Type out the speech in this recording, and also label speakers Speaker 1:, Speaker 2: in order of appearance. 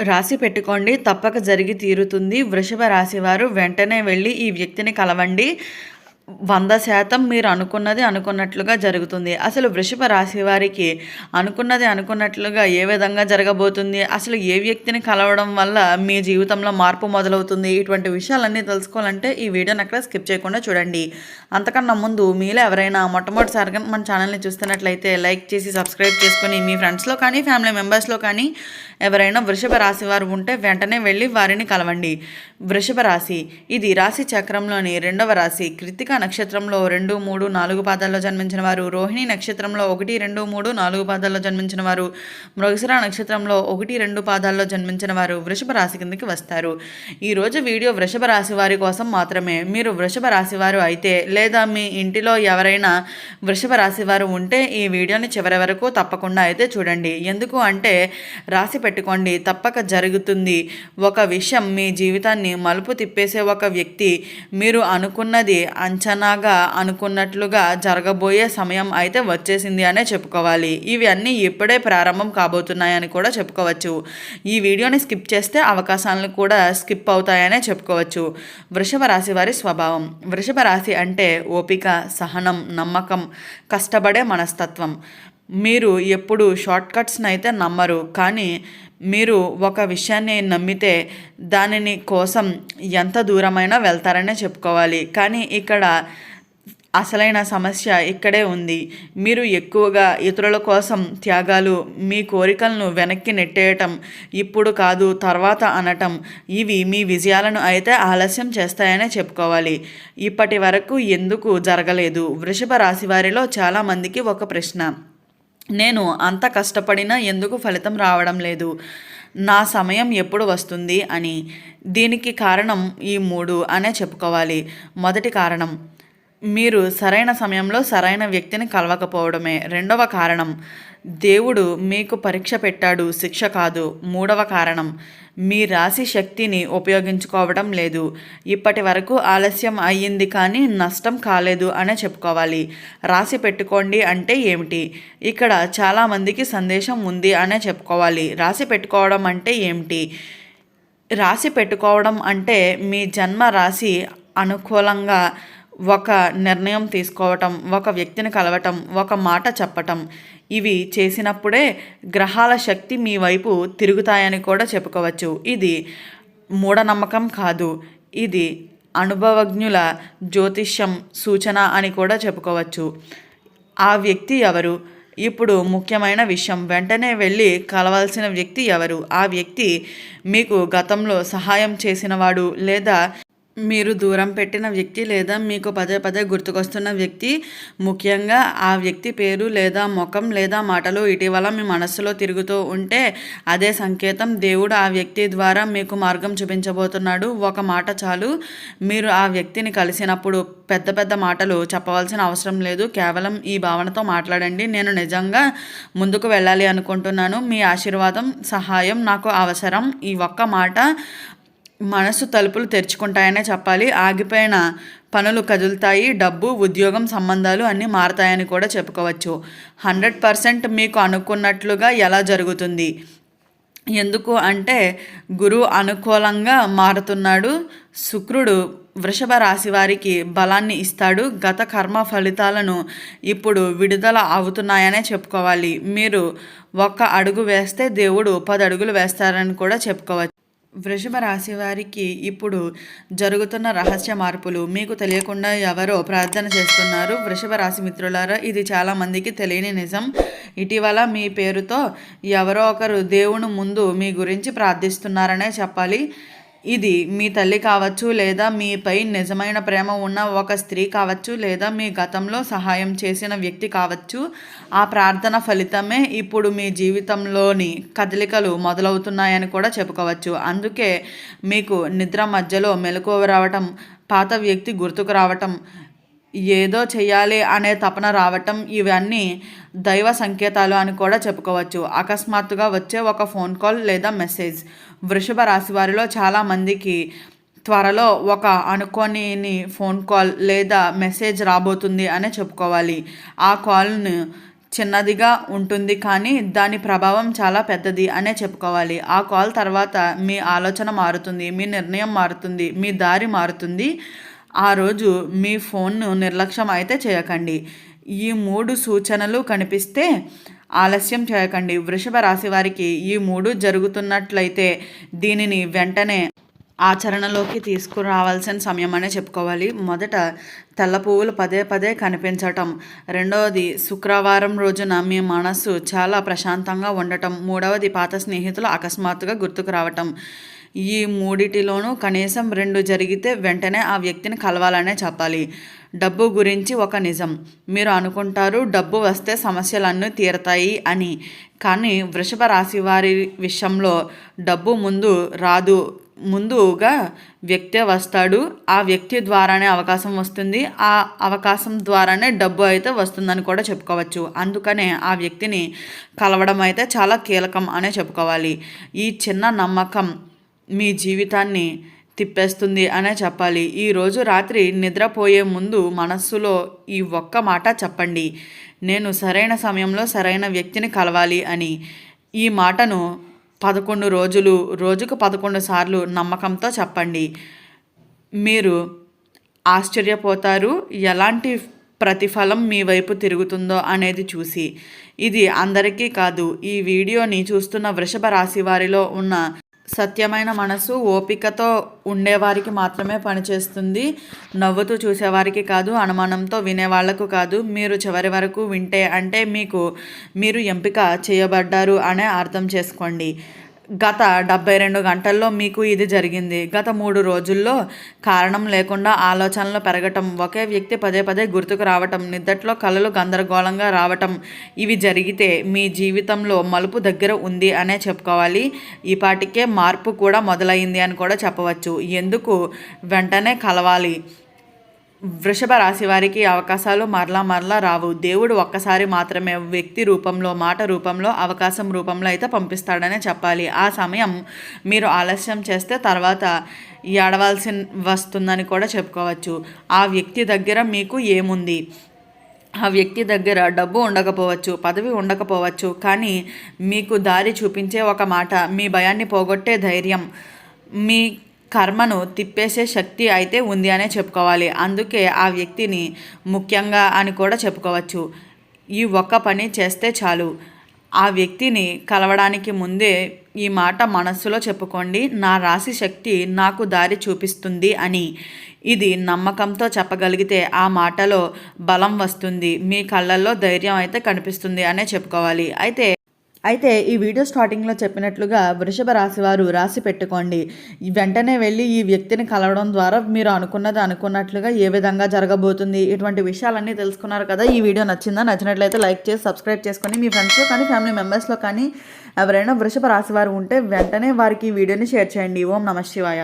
Speaker 1: రాసి పెట్టుకోండి. తప్పక జరిగి తీరుతుంది. వృషభ రాశివారు వెంటనే వెళ్ళి ఈ వ్యక్తిని కలవండి. వంద శాతం మీరు అనుకున్నది అనుకున్నట్లుగా జరుగుతుంది. అసలు వృషభ రాశి వారికి అనుకున్నది అనుకున్నట్లుగా ఏ విధంగా జరగబోతుంది? అసలు ఏ వ్యక్తిని కలవడం వల్ల మీ జీవితంలో మార్పు మొదలవుతుంది? ఇటువంటి విషయాలన్నీ తెలుసుకోవాలంటే ఈ వీడియోని అక్కడ స్కిప్ చేయకుండా చూడండి. అంతకన్నా ముందు మీలో ఎవరైనా మొట్టమొదటిసారిగా మన ఛానల్ని చూస్తున్నట్లయితే లైక్ చేసి సబ్స్క్రైబ్ చేసుకుని మీ ఫ్రెండ్స్లో కానీ ఫ్యామిలీ మెంబర్స్లో కానీ ఎవరైనా వృషభ రాశి వారు ఉంటే వెంటనే వెళ్ళి వారిని కలవండి. వృషభ రాశి ఇది రాశి చక్రంలోని రెండవ రాశి. కృతిక నక్షత్రంలో రెండు మూడు నాలుగు పాదాల్లో జన్మించిన వారు. రోహిణి నక్షత్రంలో ఒకటి రెండు మూడు నాలుగు పాదాల్లో జన్మించిన వారు. మృగశిర నక్షత్రంలో ఒకటి రెండు పాదాల్లో జన్మించిన వారు వృషభ రాశి కిందకి వస్తారు. ఈరోజు వీడియో వృషభ రాశి వారి కోసం మాత్రమే. మీరు వృషభ రాశి వారు అయితే లేదా మీ ఇంటిలో ఎవరైనా వృషభ రాశి వారు ఉంటే ఈ వీడియోని చివరి వరకు తప్పకుండా అయితే చూడండి. ఎందుకు అంటే రాసి పెట్టుకోండి. తప్పక జరుగుతుంది. ఒక విషయం మీ జీవితాన్ని మలుపు తిప్పేసే ఒక వ్యక్తి మీరు అనుకున్నది అంచ అంచనాగా అనుకున్నట్లుగా జరగబోయే సమయం అయితే వచ్చేసింది అనే చెప్పుకోవాలి. ఇవి అన్నీ ఇప్పుడే ప్రారంభం కాబోతున్నాయని కూడా చెప్పుకోవచ్చు. ఈ వీడియోని స్కిప్ చేస్తే అవకాశాలను కూడా స్కిప్ అవుతాయనే చెప్పుకోవచ్చు. వృషభ రాశి వారి స్వభావం. వృషభ రాశి అంటే ఓపిక సహనం నమ్మకం కష్టపడే మనస్తత్వం. మీరు ఎప్పుడు షార్ట్ కట్స్ని అయితే నమ్మరు కానీ మీరు ఒక విషయాన్ని నమ్మితే దానిని కోసం ఎంత దూరమైనా వెళ్తారనే చెప్పుకోవాలి. కానీ ఇక్కడ అసలైన సమస్య ఇక్కడే ఉంది. మీరు ఎక్కువగా ఇతరుల కోసం త్యాగాలు మీ కోరికలను వెనక్కి నెట్టేయటం ఇప్పుడు కాదు తర్వాత అనటం ఇవి మీ విజయాలను అయితే ఆలస్యం చేస్తాయనే చెప్పుకోవాలి. ఇప్పటి వరకు ఎందుకు జరగలేదు? వృషభ రాశి వారిలో చాలామందికి ఒక ప్రశ్న. నేను అంత కష్టపడినా ఎందుకు ఫలితం రావడం లేదు? నా సమయం ఎప్పుడు వస్తుంది అని. దీనికి కారణం ఈ మూడు అనే చెప్పుకోవాలి. మొదటి కారణం మీరు సరైన సమయంలో సరైన వ్యక్తిని కలవకపోవడమే రెండవ కారణం. దేవుడు మీకు పరీక్ష పెట్టాడు శిక్ష కాదు. మూడవ కారణం మీ రాశి శక్తిని ఉపయోగించుకోవడం లేదు. ఇప్పటి వరకు ఆలస్యం అయ్యింది కానీ నష్టం కాలేదు అనే చెప్పుకోవాలి. రాసి పెట్టుకోండి అంటే ఏమిటి? ఇక్కడ చాలామందికి సందేశం ఉంది అనే చెప్పుకోవాలి. రాసి పెట్టుకోవడం అంటే ఏమిటి? రాసి పెట్టుకోవడం అంటే మీ జన్మ రాశి అనుకూలంగా ఒక నిర్ణయం తీసుకోవటం ఒక వ్యక్తిని కలవటం ఒక మాట చెప్పటం ఇవి చేసినప్పుడే గ్రహాల శక్తి మీ వైపు తిరుగుతాయని కూడా చెప్పుకోవచ్చు. ఇది మూఢనమ్మకం కాదు. ఇది అనుభవజ్ఞుల జ్యోతిష్యం సూచన అని కూడా చెప్పుకోవచ్చు. ఆ వ్యక్తి ఎవరు? ఇప్పుడు ముఖ్యమైన విషయం. వెంటనే వెళ్ళి కలవాల్సిన వ్యక్తి ఎవరు? ఆ వ్యక్తి మీకు గతంలో సహాయం చేసినవాడు లేదా మీరు దూరం పెట్టిన వ్యక్తి లేదా మీకు పదే పదే గుర్తుకొస్తున్న వ్యక్తి ముఖ్యంగా ఆ వ్యక్తి పేరు లేదా ముఖం లేదా మాటలు ఇటీవల మీ మనస్సులో తిరుగుతూ ఉంటే అదే సంకేతం. దేవుడు ఆ వ్యక్తి ద్వారా మీకు మార్గం చూపించబోతున్నాడు. ఒక మాట చాలు. మీరు ఆ వ్యక్తిని కలిసినప్పుడు పెద్ద పెద్ద మాటలు చెప్పవలసిన అవసరం లేదు. కేవలం ఈ భావనతో మాట్లాడండి. నేను నిజంగా ముందుకు వెళ్ళాలి అనుకుంటున్నాను. మీ ఆశీర్వాదం సహాయం నాకు అవసరం. ఈ ఒక్క మాట మనసు తలుపులు తెరుచుకుంటాయనే చెప్పాలి. ఆగిపోయిన పనులు కదులుతాయి. డబ్బు ఉద్యోగం సంబంధాలు అన్నీ మారతాయని కూడా చెప్పుకోవచ్చు. హండ్రెడ్ పర్సెంట్ మీకు అనుకున్నట్లుగా ఎలా జరుగుతుంది? ఎందుకు అంటే గురువు అనుకూలంగా మారుతున్నాడు. శుక్రుడు వృషభ రాశి వారికి బలాన్ని ఇస్తాడు. గత కర్మ ఫలితాలను ఇప్పుడు విడుదల అవుతున్నాయనే చెప్పుకోవాలి. మీరు ఒక్క అడుగు వేస్తే దేవుడు పది అడుగులు వేస్తారని కూడా చెప్పుకోవచ్చు. వృషభ రాశి వారికి ఇప్పుడు జరుగుతున్న రహస్య మార్పులు. మీకు తెలియకుండా ఎవరో ప్రార్థన చేస్తున్నారు. వృషభ రాశి మిత్రులారా ఇది చాలామందికి తెలియని నిజం. ఇటీవల మీ పేరుతో ఎవరో ఒకరు దేవుని ముందు మీ గురించి ప్రార్థిస్తున్నారనే చెప్పాలి. ఇది మీ తల్లి కావచ్చు లేదా మీపై నిజమైన ప్రేమ ఉన్న ఒక స్త్రీ కావచ్చు లేదా మీ గతంలో సహాయం చేసిన వ్యక్తి కావచ్చు ఆ ప్రార్థన ఫలితమే ఇప్పుడు మీ జీవితంలోని కదలికలు మొదలవుతున్నాయని కూడా చెప్పుకోవచ్చు. అందుకే మీకు నిద్ర మధ్యలో మెలకువ రావటం పాత వ్యక్తి గుర్తుకు రావటం ఏదో చేయాలి అనే తపన రావటం ఇవన్నీ దైవ సంకేతాలు అని కూడా చెప్పుకోవచ్చు. అకస్మాత్తుగా వచ్చే ఒక ఫోన్ కాల్ లేదా మెసేజ్. వృషభ రాశి వారిలో చాలామందికి త్వరలో ఒక అనుకోని ఫోన్ కాల్ లేదా మెసేజ్ రాబోతుంది అనే చెప్పుకోవాలి. ఆ కాల్ను చిన్నదిగా ఉంటుంది కానీ దాని ప్రభావం చాలా పెద్దది అనే చెప్పుకోవాలి. ఆ కాల్ తర్వాత మీ ఆలోచన మారుతుంది మీ నిర్ణయం మారుతుంది మీ దారి మారుతుంది. ఆ రోజు మీ ఫోన్ను నిర్లక్ష్యం అయితే చేయకండి. ఈ మూడు సూచనలు కనిపిస్తే ఆలస్యం చేయకండి. వృషభ రాశి వారికి ఈ మూడు జరుగుతున్నట్లయితే దీనిని వెంటనే ఆచరణలోకి తీసుకురావాల్సిన సమయం అనే చెప్పుకోవాలి. మొదట తెల్ల పువ్వులు పదే పదే కనిపించటం. రెండవది శుక్రవారం రోజున మీ మనస్సు చాలా ప్రశాంతంగా ఉండటం. మూడవది పాత స్నేహితులు అకస్మాత్తుగా గుర్తుకు రావటం. ఈ మూడిటిలోనూ కనీసం రెండు జరిగితే వెంటనే ఆ వ్యక్తిని కలవాలనే చెప్పాలి. డబ్బు గురించి ఒక నిజం. మీరు అనుకుంటారు డబ్బు వస్తే సమస్యలన్నీ తీరతాయి అని. కానీ వృషభ రాశి వారి విషయంలో డబ్బు ముందు రాదు. ముందుగా వ్యక్తే వస్తాడు. ఆ వ్యక్తి ద్వారానే అవకాశం వస్తుంది. ఆ అవకాశం ద్వారానే డబ్బు అయితే వస్తుందని కూడా చెప్పుకోవచ్చు. అందుకనే ఆ వ్యక్తిని కలవడం అయితే చాలా కీలకం అనే చెప్పుకోవాలి. ఈ చిన్న నమ్మకం మీ జీవితాన్ని తిప్పేస్తుంది అనే చెప్పాలి. ఈరోజు రాత్రి నిద్రపోయే ముందు మనస్సులో ఈ ఒక్క మాట చెప్పండి. నేను సరైన సమయంలో సరైన వ్యక్తిని కలవాలి అని. ఈ మాటను పదకొండు రోజులు రోజుకు పదకొండు సార్లు నమ్మకంతో చెప్పండి. మీరు ఆశ్చర్యపోతారు. ఎలాంటి ప్రతిఫలం మీ వైపు తిరుగుతుందో అనేది చూసి. ఇది అందరికీ కాదు. ఈ వీడియోని చూస్తున్న వృషభ రాశి వారిలో ఉన్న సత్యమైన మనసు ఓపికతో ఉండేవారికి మాత్రమే పనిచేస్తుంది. నవ్వుతూ చూసేవారికి కాదు అనుమానంతో వినేవాళ్ళకు కాదు. మీరు చివరి వరకు వింటే అంటే మీకు మీరు ఎంపిక చేయబడ్డారు అనే అర్థం చేసుకోండి. గత డెబ్బై రెండు గంటల్లో మీకు ఇది జరిగింది. గత మూడు రోజుల్లో కారణం లేకుండా ఆలోచనలు పెరగటం ఒకే వ్యక్తి పదే పదే గుర్తుకు రావటం నిద్దట్లో కళలు గందరగోళంగా రావటం ఇవి జరిగితే మీ జీవితంలో మలుపు దగ్గర ఉంది అనే చెప్పుకోవాలి. ఈ పాటికే మార్పు కూడా మొదలైంది అని కూడా చెప్పవచ్చు. ఎందుకు? వెంటనే కలవాలి. వృషభ రాశి వారికి అవకాశాలు మరలా మరలా రావు. దేవుడు ఒక్కసారి మాత్రమే వ్యక్తి రూపంలో మాట రూపంలో అవకాశం రూపంలో అయితే పంపిస్తాడనే చెప్పాలి. ఆ సమయం మీరు ఆలస్యం చేస్తే తర్వాత ఏడవలసి వస్తుందని కూడా చెప్పుకోవచ్చు. ఆ వ్యక్తి దగ్గర మీకు ఏముంది? ఆ వ్యక్తి దగ్గర డబ్బు ఉండకపోవచ్చు పదవి ఉండకపోవచ్చు. కానీ మీకు దారి చూపించే ఒక మాట మీ భయాన్ని పోగొట్టే ధైర్యం మీ కర్మను తిప్పేసే శక్తి అయితే ఉంది అనే చెప్పుకోవాలి. అందుకే ఆ వ్యక్తిని ముఖ్యంగా అని కూడా చెప్పుకోవచ్చు. ఈ ఒక్క పని చేస్తే చాలు. ఆ వ్యక్తిని కలవడానికి ముందే ఈ మాట మనస్సులో చెప్పుకోండి. నా రాశి శక్తి నాకు దారి చూపిస్తుంది అని. ఇది నమ్మకంతో చెప్పగలిగితే ఆ మాటలో బలం వస్తుంది. మీ కళ్ళల్లో ధైర్యం అయితే కనిపిస్తుంది అనే చెప్పుకోవాలి. అయితే అయితే ఈ వీడియో స్టార్టింగ్లో చెప్పినట్లుగా వృషభ రాశి వారు రాసి పెట్టుకోండి. వెంటనే వెళ్ళి ఈ వ్యక్తిని కలవడం ద్వారా మీరు అనుకున్నది అనుకున్నట్లుగా ఏ విధంగా జరగబోతుంది ఇటువంటి విషయాలన్నీ తెలుసుకున్నారు కదా. ఈ వీడియో నచ్చిందా? నచ్చినట్లయితే లైక్ చేసి సబ్స్క్రైబ్ చేసుకొని మీ ఫ్రెండ్స్లో కానీ ఫ్యామిలీ మెంబర్స్లో కానీ ఎవరైనా వృషభ రాశి వారు ఉంటే వెంటనే వారికి ఈ వీడియోని షేర్ చేయండి. ఓం నమ శివాయ.